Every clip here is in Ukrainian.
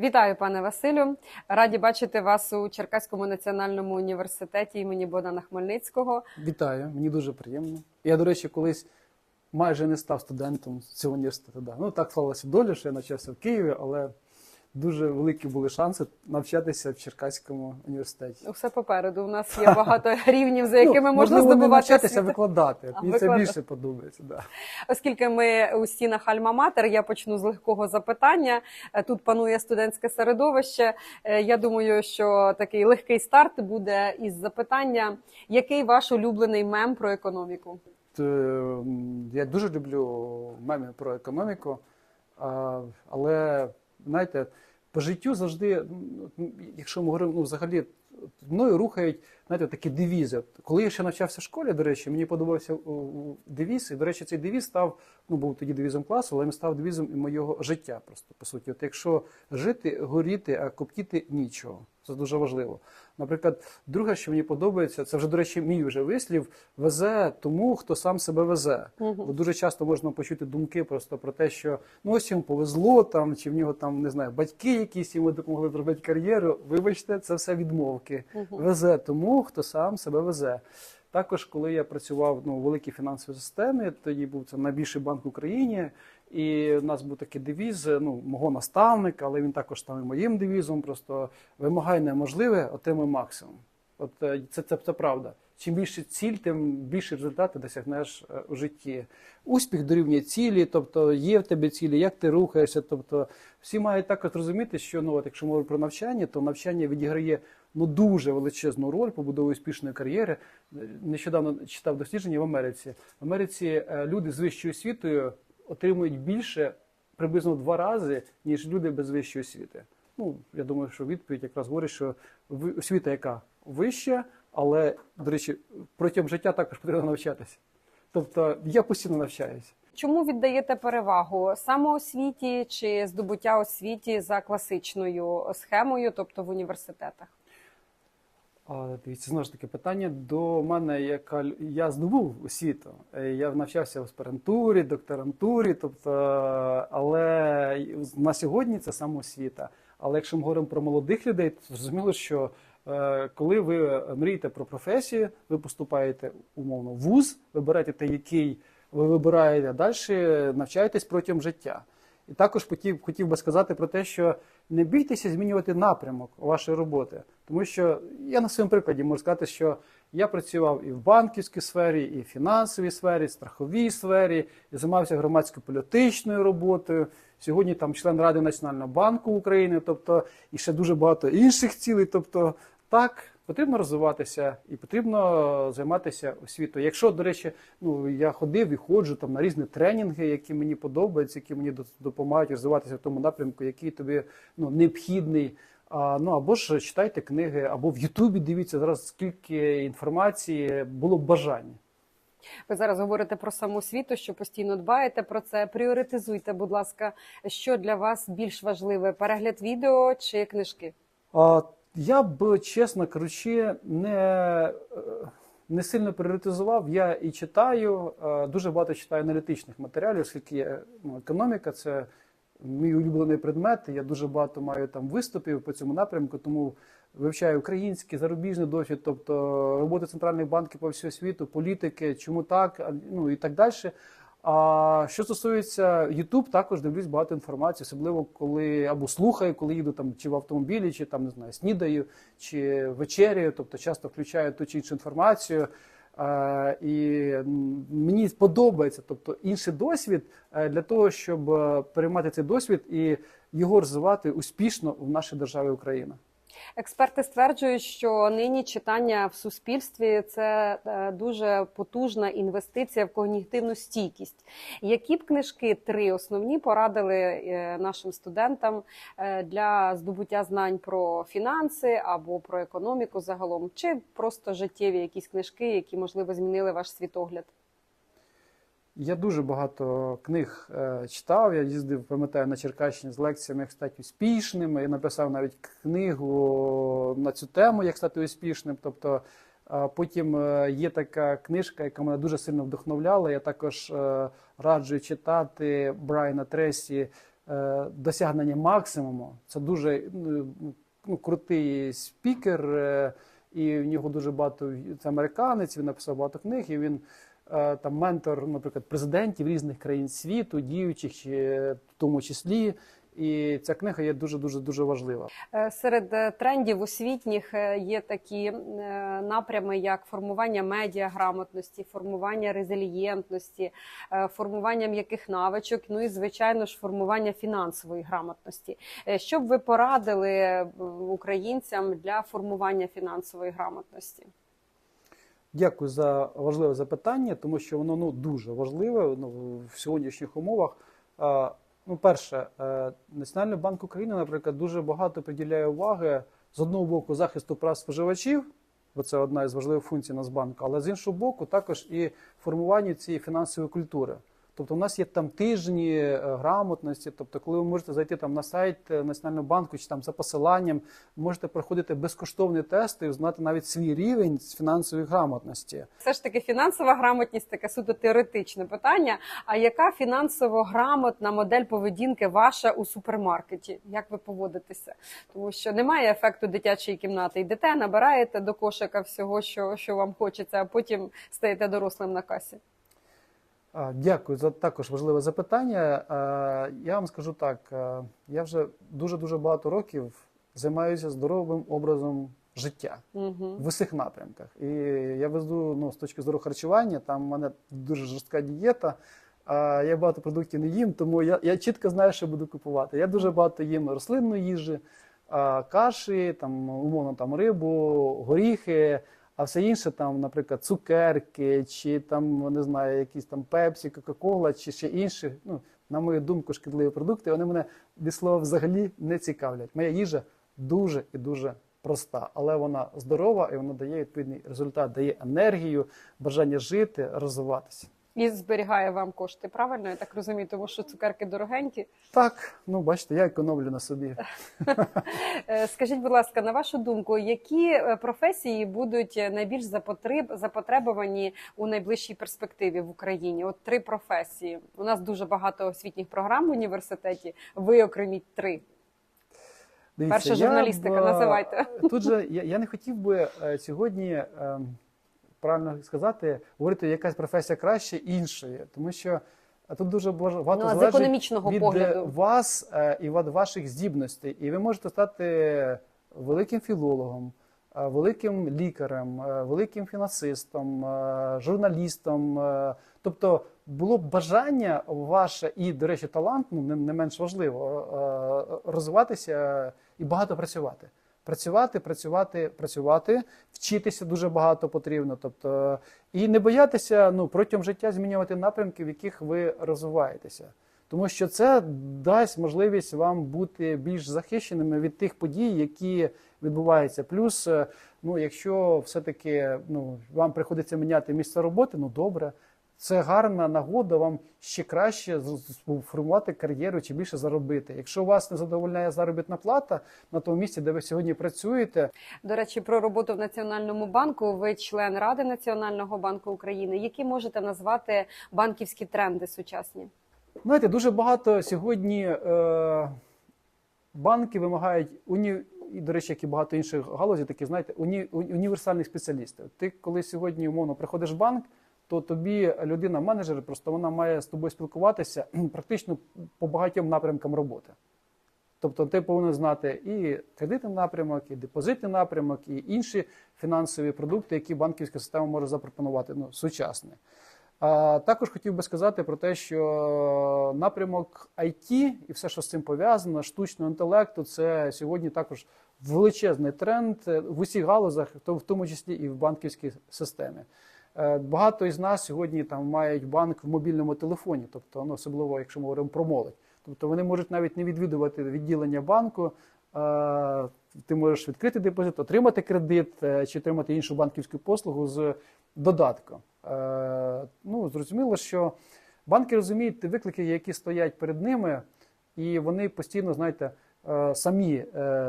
Вітаю, пане Василю. Раді бачити вас у Черкаському національному університеті імені Богдана Хмельницького. Вітаю, мені дуже приємно. Я, до речі, колись майже не став студентом цього університету. Да. Ну так склалася доля, що я навчався в Києві, але дуже великі були шанси навчатися в Черкаському університеті. Усе попереду. У нас є багато рівнів, за якими Ну, можна можливо, не здобувати навчатися, а викладати. А, Мені це більше подобається. Да. Оскільки ми у стінах Альма-Матер, я почну з легкого запитання. Е, Тут панує студентське середовище. Е, Я думаю, що такий легкий старт буде із запитання: який ваш улюблений мем про економіку? Я дуже люблю меми про економіку, але знаєте, по життю завжди, ну, якщо ми говоримо, ну, взагалі мною рухають знаєте, такі девізи. Коли я ще навчався в школі, до речі, мені подобався девіз, і, до речі, цей девіз став, ну, був тоді девізом класу, але він став девізом і моєго життя просто, по суті. От якщо жити, горіти, а коптіти нічого. Це дуже важливо. Наприклад, друге, що мені подобається, це вже, до речі, мій вже вислів, везе тому, хто сам себе везе. Мгм. Бо дуже часто можна почути думки просто про те, що ну ось йому повезло, там, чи в нього там, не знаю, батьки якісь йому допомогли зробити кар'єру. Вибачте, це все відмовки. Мгм. Везе тому, хто сам себе везе. Також, коли я працював ну, у великій фінансовій системі, тоді був це найбільший банк в Україні, і в нас був такий девіз ну, мого наставника, але він також став і моїм девізом. Просто вимагай неможливе, отримай максимум. От е, це, це, це правда. Чим більше ціль, тим більше результати досягнеш е, у житті. Успіх дорівнює цілі, тобто є в тебе цілі, як ти рухаєшся. Тобто всі мають також розуміти, що ну от якщо мова про навчання, то навчання відіграє ну дуже величезну роль побудови успішної кар'єри. Е, Нещодавно читав дослідження в Америці. В Америці е, люди з вищою освітою отримують більше приблизно два рази, ніж люди без вищої освіти. Ну, я думаю, що відповідь якраз говорить, що освіта яка вища, але, до речі, протягом життя також потрібно навчатися. Тобто я постійно навчаюся. Чому віддаєте перевагу самоосвіті чи здобуття освіті за класичною схемою, тобто в університетах? Дивіться, знову ж таки питання до мене, яка я здобув освіту. Е, Я навчався в аспірантурі, докторантурі, тобто, але на сьогодні це самоосвіта. Але якщо ми говоримо про молодих людей, то зрозуміло, що е, коли ви мрієте про професію, ви поступаєте умовно в вуз, вибираєте той, який ви вибираєте, далі навчаєтесь протягом життя. І також хотів, хотів би сказати про те, що не бійтеся змінювати напрямок вашої роботи. Тому що я на своєму прикладі можу сказати, що я працював і в банківській сфері, і в фінансовій сфері, і в страховій сфері, і займався громадсько-політичною роботою. Сьогодні там член Ради Національного банку України, тобто і ще дуже багато інших цілей. Тобто, так, потрібно розвиватися і потрібно займатися освітою. Якщо, до речі, ну я ходив і ходжу там на різні тренінги, які мені подобаються, які мені допомагають розвиватися в тому напрямку, який тобі ну необхідний. А, ну або ж читайте книги, або в Ютубі дивіться зараз скільки інформації було б бажання. Ви зараз говорите про самоосвіту, що постійно дбаєте про це. Пріоритизуйте, будь ласка, що для вас більш важливе: перегляд відео чи книжки? А, я б, чесно кажучи, не, е, не сильно пріоритизував. Я і читаю, е, дуже багато читаю аналітичних матеріалів, оскільки я, ну, економіка це мій улюблений предмет. Я дуже багато маю там виступів по цьому напрямку, тому вивчаю український, зарубіжний досвід, тобто роботи центральних банків по всьому світу, політики, чому так, ну і так далі. А що стосується YouTube, також дивлюсь багато інформації, особливо коли або слухаю, коли їду там чи в автомобілі, чи там не знаю, снідаю, чи вечеряю, тобто часто включаю ту чи іншу інформацію. Е, і мені подобається, тобто інший досвід для того, щоб е, переймати цей досвід і його розвивати успішно в нашій державі Україна. Експерти стверджують, що нині читання в суспільстві це е, дуже потужна інвестиція в когнітивну стійкість. Які б книжки три основні порадили е, нашим студентам е, для здобуття знань про фінанси або про економіку загалом, чи просто життєві якісь книжки, які можливо змінили ваш світогляд? Я дуже багато книг е, читав. Я їздив, пам'ятаю, на Черкащині з лекціями, як стати успішним. Я написав навіть книгу на цю тему, як стати успішним. Тобто, е, потім е, є така книжка, яка мене дуже сильно вдохновляла. Я також е, раджу читати Брайана Тресі е, досягнення максимуму. Це дуже ну, ну, крутий спікер, е, і в нього дуже багато це американець. Він написав багато книг, і він там ментор, наприклад, президентів різних країн світу, діючих в тому числі. І ця книга є дуже дуже дуже важлива. Е, Серед е, трендів освітніх е, є такі е, напрями, як формування медіаграмотності, формування резилієнтності, е, формування м'яких навичок, ну і звичайно ж формування фінансової грамотності. Е, Що б ви порадили е, українцям для формування фінансової грамотності? Дякую за важливе запитання, тому що воно ну дуже важливе ну, в сьогоднішніх умовах. Ну, перше, е, Національний банк України, наприклад, дуже багато приділяє уваги з одного боку захисту прав споживачів, бо це одна із важливих функцій Нацбанку, але з іншого боку, також і формуванню цієї фінансової культури. Тобто, у нас є там тижні е, грамотності. Тобто, коли ви можете зайти там на сайт е, Національного банку чи там за посиланням, можете проходити безкоштовні тести і узнати навіть свій рівень з фінансової грамотності. Все ж таки фінансова грамотність таке суто теоретичне питання. А яка фінансово грамотна модель поведінки ваша у супермаркеті? Як ви поводитеся? Тому що немає ефекту дитячої кімнати. Йдете, набираєте до кошика всього, що, що вам хочеться, а потім стаєте дорослим на касі. Дякую за також важливе запитання. Я вам скажу так: я вже дуже дуже багато років займаюся здоровим образом життя Угу. в усіх напрямках. І я веду ну, з точки зору харчування, там в мене дуже жорстка дієта. Я багато продуктів не їм, тому я, я чітко знаю, що буду купувати. Я дуже багато їм рослинної їжі, каші, там, умовно там рибу, горіхи, а все інше, там, наприклад, цукерки, чи там, не знаю, якісь там пепсі, кока-кола, чи ще інші, ну, на мою думку, шкідливі продукти, вони мене від слова взагалі не цікавлять. Моя їжа дуже і дуже проста, але вона здорова і вона дає відповідний результат, дає енергію, бажання жити, розвиватися. І зберігає вам кошти. Правильно, я так розумію, тому що цукерки дорогенькі. Так, ну бачите, я економлю на собі. Е, Скажіть, будь ласка, на вашу думку, які е, професії будуть найбільш запотреб- запотребовані у найближчій перспективі в Україні? От три професії. У нас дуже багато освітніх програм в університеті. Ви окреміть три. Дивіться, Перша я журналістика, б, називайте. Тут же я, я не хотів би е, сьогодні, е, правильно сказати, говорити, якась професія краще іншої, тому що е, тут дуже багато Ну, з залежить економічного від погляду. вас е, і від ваших здібностей. І ви можете стати великим філологом, е, великим лікарем, великим фінансистом, журналістом. Тобто було б бажання ваше і, до речі, талант, ну не, менш важливо, розвиватися і багато працювати. Працювати, працювати, працювати, вчитися дуже багато потрібно. Тобто, і не боятися ну, протягом життя змінювати напрямки, в яких ви розвиваєтеся. Тому що це дасть можливість вам бути більш захищеними від тих подій, які відбуваються. Плюс, е, ну, якщо все-таки ну, вам приходиться міняти місце роботи, ну добре. Це гарна нагода вам ще краще сформувати кар'єру чи більше заробити. Якщо вас не задовольняє заробітна плата на тому місці, де ви сьогодні працюєте, До речі, про роботу в Національному банку. Ви член Ради Національного банку України. Які можете назвати банківські тренди сучасні? Знаєте, дуже багато сьогодні е, банки вимагають уні... і, до речі, як і багато інших галузей, такі знаєте, уні- універсальних спеціалістів. Ти, коли сьогодні умовно приходиш в банк, то тобі людина-менеджер, просто вона має з тобою спілкуватися практично по багатьом напрямкам роботи. Тобто ти повинен знати і кредитний напрямок, і депозитний напрямок, і інші фінансові продукти, які банківська система може запропонувати, ну, сучасні. А також хотів би сказати про те, що напрямок IT і все, що з цим пов'язано, штучного інтелекту, це сьогодні також величезний тренд е, в усіх галузях, то в тому числі і в банківській системі. Е, Багато із нас сьогодні там мають банк в мобільному телефоні, тобто ну, особливо, якщо ми говоримо про молодь. Тобто вони можуть навіть не відвідувати відділення банку. Е, Ти можеш відкрити депозит, отримати кредит е, чи отримати іншу банківську послугу з додатком. Ну, зрозуміло, що банки розуміють ті виклики, які стоять перед ними, і вони постійно, знаєте, самі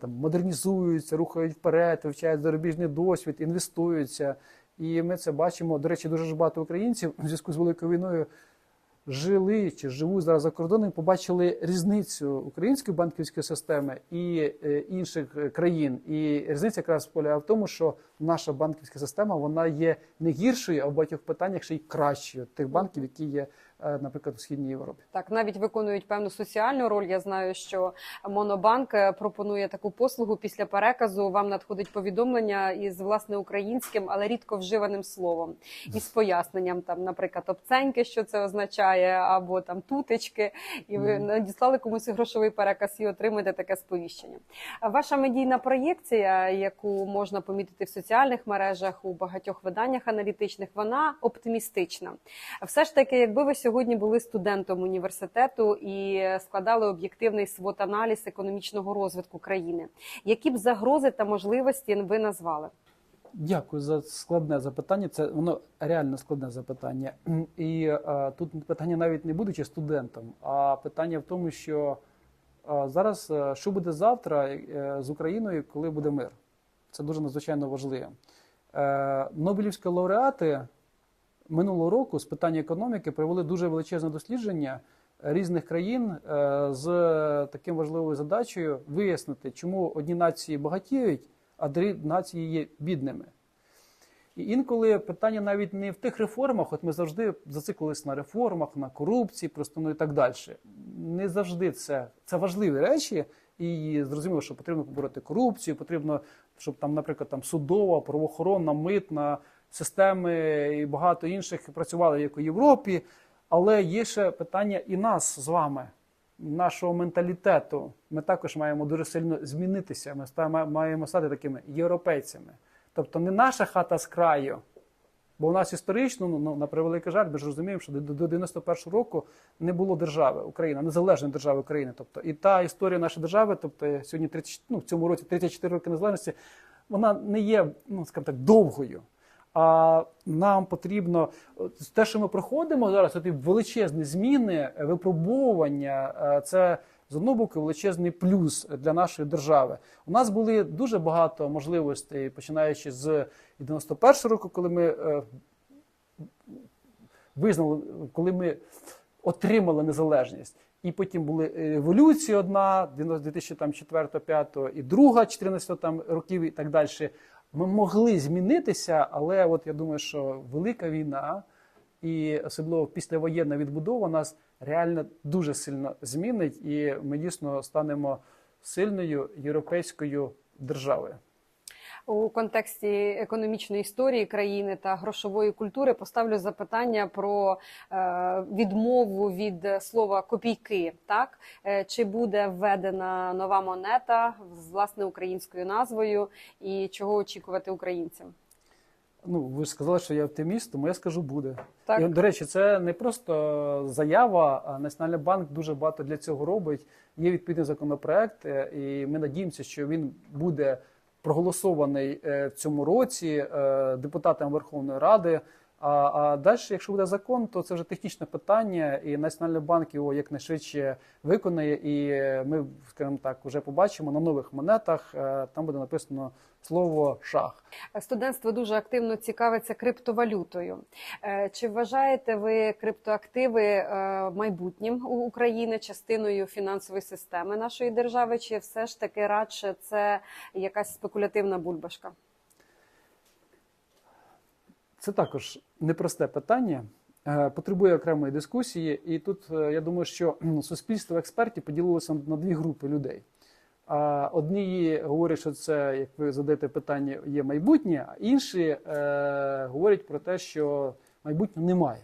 там модернізуються, рухають вперед, вивчають зарубіжний досвід, інвестуються. І ми це бачимо. До речі, дуже ж багато українців у зв'язку з великою війною жили чи живуть зараз за кордоном, побачили різницю української банківської системи і е, інших е, країн. І різниця якраз полягає в тому, що наша банківська система вона є не гіршою, а в багатьох питаннях ще й кращою тих банків, які є, наприклад, у східній Європі. Так, навіть виконують певну соціальну роль. Я знаю, що Монобанк е, пропонує таку послугу після переказу. Вам надходить повідомлення із власне українським, але рідко вживаним словом, із поясненням там, наприклад, обценьки, що це означає, або там тутечки, і ви надіслали комусь грошовий переказ і отримуєте таке сповіщення. Ваша медійна проєкція, яку можна помітити в соціальних мережах у багатьох виданнях аналітичних, вона оптимістична. Все ж таки, якби ви сьогодні були студентом університету і складали об'єктивний свот-аналіз економічного розвитку країни, які б загрози та можливості ви назвали? Дякую за складне запитання. Це воно реально складне запитання. І е, тут питання навіть не будучи студентом, а питання в тому, що е, зараз е, що буде завтра е, з Україною, коли буде мир? Це дуже надзвичайно важливо. Е, Нобелівські лауреати минулого року з питання економіки провели дуже величезне дослідження різних країн е, з таким важливою задачею вияснити, чому одні нації багатіють, а другі нації є бідними. І інколи питання навіть не в тих реформах, от ми завжди зациклились на реформах, на корупції, просто ну і так далі. Не завжди це, це важливі речі, і зрозуміло, що потрібно побороти корупцію, потрібно, щоб там, наприклад, там судова, правоохоронна, митна системи і багато інших працювали як у Європі. Але є ще питання і нас з вами, нашого менталітету. Ми також маємо дуже сильно змінитися. Ми маємо стати такими європейцями. Тобто не наша хата з краю. Бо у нас історично, ну, ну, на превеликий жаль, ми ж розуміємо, що до, до 91-го року не було держави Україна, незалежної держави України. Тобто, і та історія нашої держави, тобто сьогодні 30, ну, в цьому році 34 роки незалежності, вона не є, ну скажімо так, довгою. А нам потрібно те, що ми проходимо зараз, ті величезні зміни, випробовування, е, це з одного боку величезний плюс для нашої держави. У нас були дуже багато можливостей, починаючи з 91 року, коли ми е, визнали, коли ми отримали незалежність. І потім були еволюції одна 2004-2005 і друга 14 там років і так далі. Ми могли змінитися, але от я думаю, що велика війна і особливо післявоєнна відбудова нас реально дуже сильно змінить, і ми дійсно станемо сильною європейською державою. У контексті економічної історії країни та грошової культури поставлю запитання про е, відмову від слова копійки. Так Е, чи буде введена нова монета з власне українською назвою, і чого очікувати українцям? Ну, ви ж сказали, що я оптиміст, тому я скажу буде. Так. І, до речі, це не просто заява, а Національний банк дуже багато для цього робить. Є відповідний законопроект, е, і ми надіємося, що він буде проголосований е, в цьому році е, депутатами Верховної Ради. А, а далі, якщо буде закон, то це вже технічне питання, і Національний банк його якнайшвидше виконає. І ми, скажімо так, вже побачимо на нових монетах. е, Там буде написано слово шах. Студентство дуже активно цікавиться криптовалютою. Е, Чи вважаєте ви криптоактиви е, майбутнім у України частиною фінансової системи нашої держави? Чи все ж таки радше це якась спекулятивна бульбашка? Це також непросте питання, е, потребує окремої дискусії. І тут я думаю, що суспільство експертів поділилося на дві групи людей. А Одні говорять, що це, як ви задаєте питання, є майбутнє, а інші е, говорять про те, що майбутнього немає.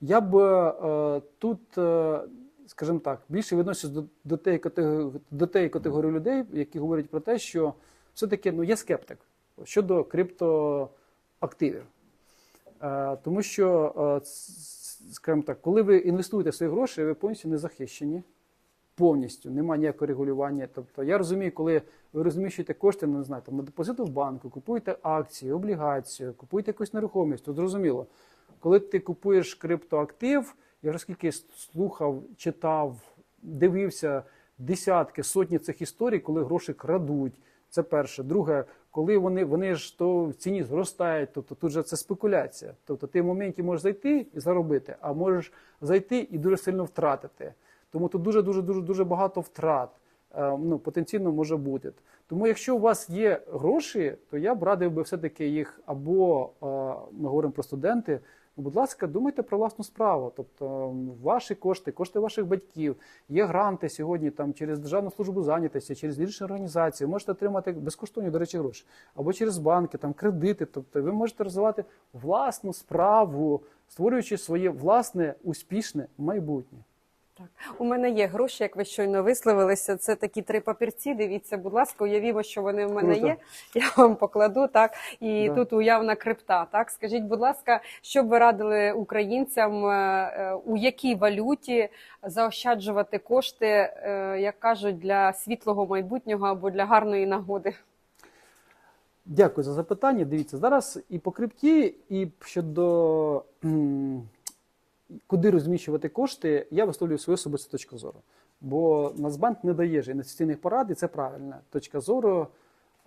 Я б е, тут, е, скажімо так, більше відношусь до, до, тієї категорії, категорії людей, які говорять про те, що все-таки ну, я скептик щодо криптоактивів. Е, тому що, е, скажімо так, коли ви інвестуєте свої гроші, ви повністю не захищені. Повністю немає ніякого регулювання. Тобто я розумію, коли ви розміщуєте кошти, ну, не знаю, там на депозиту в банку, купуєте акції, облігацію, купуєте якусь нерухомість, то зрозуміло. Коли ти купуєш криптоактив, я вже скільки слухав, читав, дивився десятки, сотні цих історій, коли гроші крадуть, Це перше. Друге, коли вони, вони ж то в ціні зростають, тобто тут же це спекуляція. Тобто ти в моменті можеш зайти і заробити, а можеш зайти і дуже сильно втратити. Тому тут дуже дуже дуже дуже багато втрат. е, Ну, потенційно може бути. Тому, якщо у вас є гроші, то я б радив би все-таки їх або е, ми говоримо про студенти. ну, Будь ласка, думайте про власну справу, тобто ваші кошти, кошти ваших батьків. Є гранти сьогодні там через Державну службу зайнятості, через інші організації. Можете отримати безкоштовні, до речі, гроші, або через банки, там кредити. Тобто ви можете розвивати власну справу, створюючи своє власне успішне майбутнє. Так, у мене є гроші, як ви щойно висловилися. Це такі три папірці. Дивіться, будь ласка, уявімо, що вони в мене Круто. є. Я вам покладу так. І Да. тут уявна крипта. Так, скажіть, будь ласка, що б ви радили українцям, е, е, у якій валюті заощаджувати кошти, е, як кажуть, для світлого майбутнього або для гарної нагоди? Дякую за запитання. Дивіться, зараз і по крипті, і щодо куди розміщувати кошти, я висловлюю свою особисту точку зору. Бо Нацбанк не дає ж інвестиційних порад, і це правильна точка зору.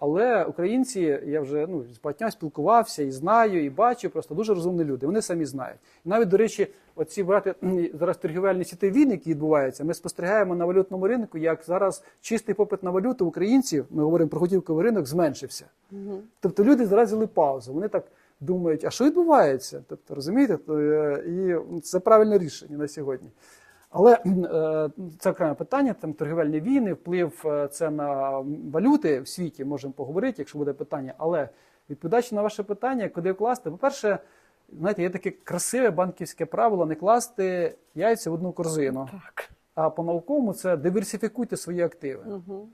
Але українці, я вже ну, з багатьма спілкувався і знаю, і бачу, просто дуже розумні люди. Вони самі знають. І навіть, до речі, оці брати зараз торгівельні світові війни, які відбуваються, ми спостерігаємо на валютному ринку, як зараз чистий попит на валюту українців, ми говоримо про готівковий ринок, зменшився. Мгм. Тобто люди зразили паузу. Вони так думають, а що відбувається? Тобто, розумієте, То, е, і це правильне рішення на сьогодні. Але е, це окреме питання, там торгівельні війни, вплив е, це на валюти в світі, можемо поговорити, якщо буде питання. Але відповідаючи на ваше питання, куди вкласти, по-перше, знаєте, є таке красиве банківське правило не класти яйця в одну корзину. Так. А по-науковому це диверсифікуйте свої активи. Угу.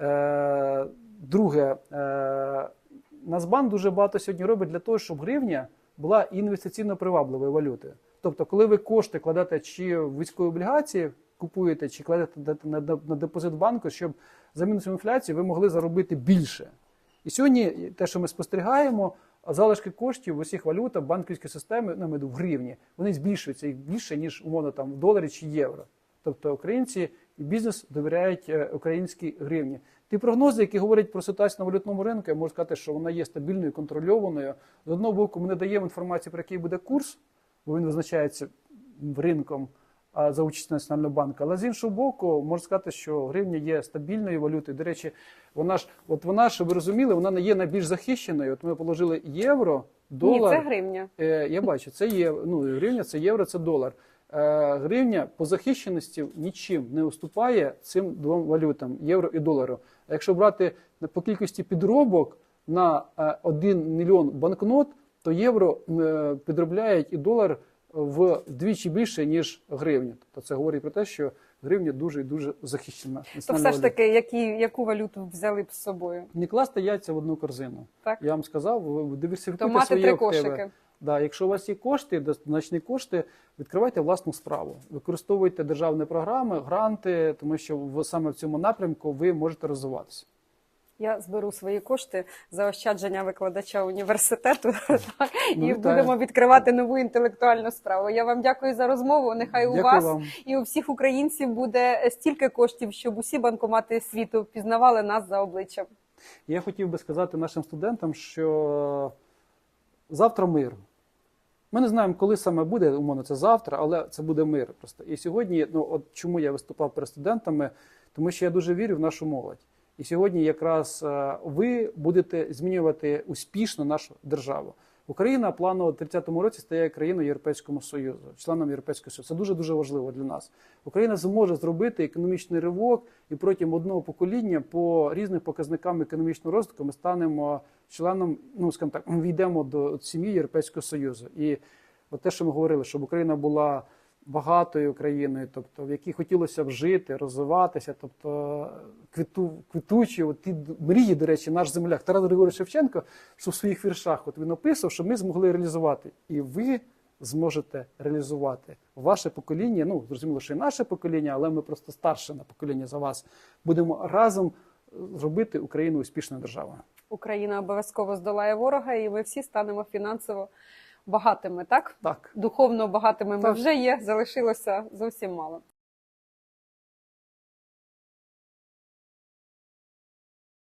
Е, друге, е, Нацбанк дуже багато сьогодні робить для того, щоб гривня була інвестиційно привабливою валютою. Тобто, коли ви кошти кладете чи в військові облігації, купуєте, чи кладете на, депозит банку, щоб за мінусом інфляції ви могли заробити більше. І сьогодні те, що ми спостерігаємо, залишки коштів в усіх валютах банківської системи, ну, на в гривні, вони збільшуються їх більше, ніж умовно там в доларі чи євро. Тобто українці і бізнес довіряють е, українській гривні. Ті прогнози, які говорять про ситуацію на валютному ринку, я можу сказати, що вона є стабільною, контрольованою. З одного боку, ми не даємо інформацію про який буде курс, бо він визначається ринком за участю Національного банку. Але з іншого боку, можна сказати, що гривня є стабільною валютою. До речі, вона ж, от вона, щоб ви розуміли, вона не є найбільш захищеною. От ми положили євро, долар. Ні, це гривня. Е, я бачу, це є ну, гривня, це євро, це долар. Е, гривня по захищеності нічим не уступає цим двом валютам євро і долару. А якщо брати по кількості підробок на е, 1 мільйон банкнот, то євро е, підробляють і долар вдвічі більше, ніж гривня. Тобто це говорить про те, що гривня дуже і дуже захищена. То все ж таки, які, яку валюту взяли б з собою? Не класти яйця в одну корзину. Так? Я вам сказав, диверсифікуйте мати свої три активи. кошики. Да, якщо у вас є кошти, значні кошти, відкривайте власну справу, використовуйте державні програми, гранти, тому що саме в цьому напрямку ви можете розвиватися. Я зберу свої кошти за ощадження викладача університету так, Ну, і будемо відкривати нову інтелектуальну справу. Я вам дякую за розмову. Нехай у вас вам. і у всіх українців буде стільки коштів, щоб усі банкомати світу пізнавали нас за обличчям. Я хотів би сказати нашим студентам, що завтра мир. Ми не знаємо, коли саме буде, умовно, це завтра, але це буде мир. Просто. І сьогодні, ну от чому я виступав перед студентами, тому що я дуже вірю в нашу молодь. І сьогодні якраз е, ви будете змінювати успішно нашу державу. Україна планово в 30-му році стає країною Європейського Союзу, членом Європейського Союзу. Це дуже дуже важливо для нас. Україна зможе зробити економічний ривок, і протягом одного покоління по різним показникам економічного розвитку ми станемо членом, ну скажімо так, війдемо до сім'ї Європейського Союзу. І от те, що ми говорили, щоб Україна була багатою країною, тобто в якій хотілося б жити, розвиватися, тобто квіту, квітучі, от ті мрії, до речі, наш земляк Тарас Григорович Шевченко, що в своїх віршах от він описав, що ми змогли реалізувати. І ви зможете реалізувати ваше покоління. Ну, зрозуміло, що і наше покоління, але ми просто старше на покоління за вас. Будемо разом зробити Україну успішною державою. Україна обов'язково здолає ворога, і ми всі станемо фінансово багатими. Так Так. духовно багатими ми Так. вже є. Залишилося зовсім мало.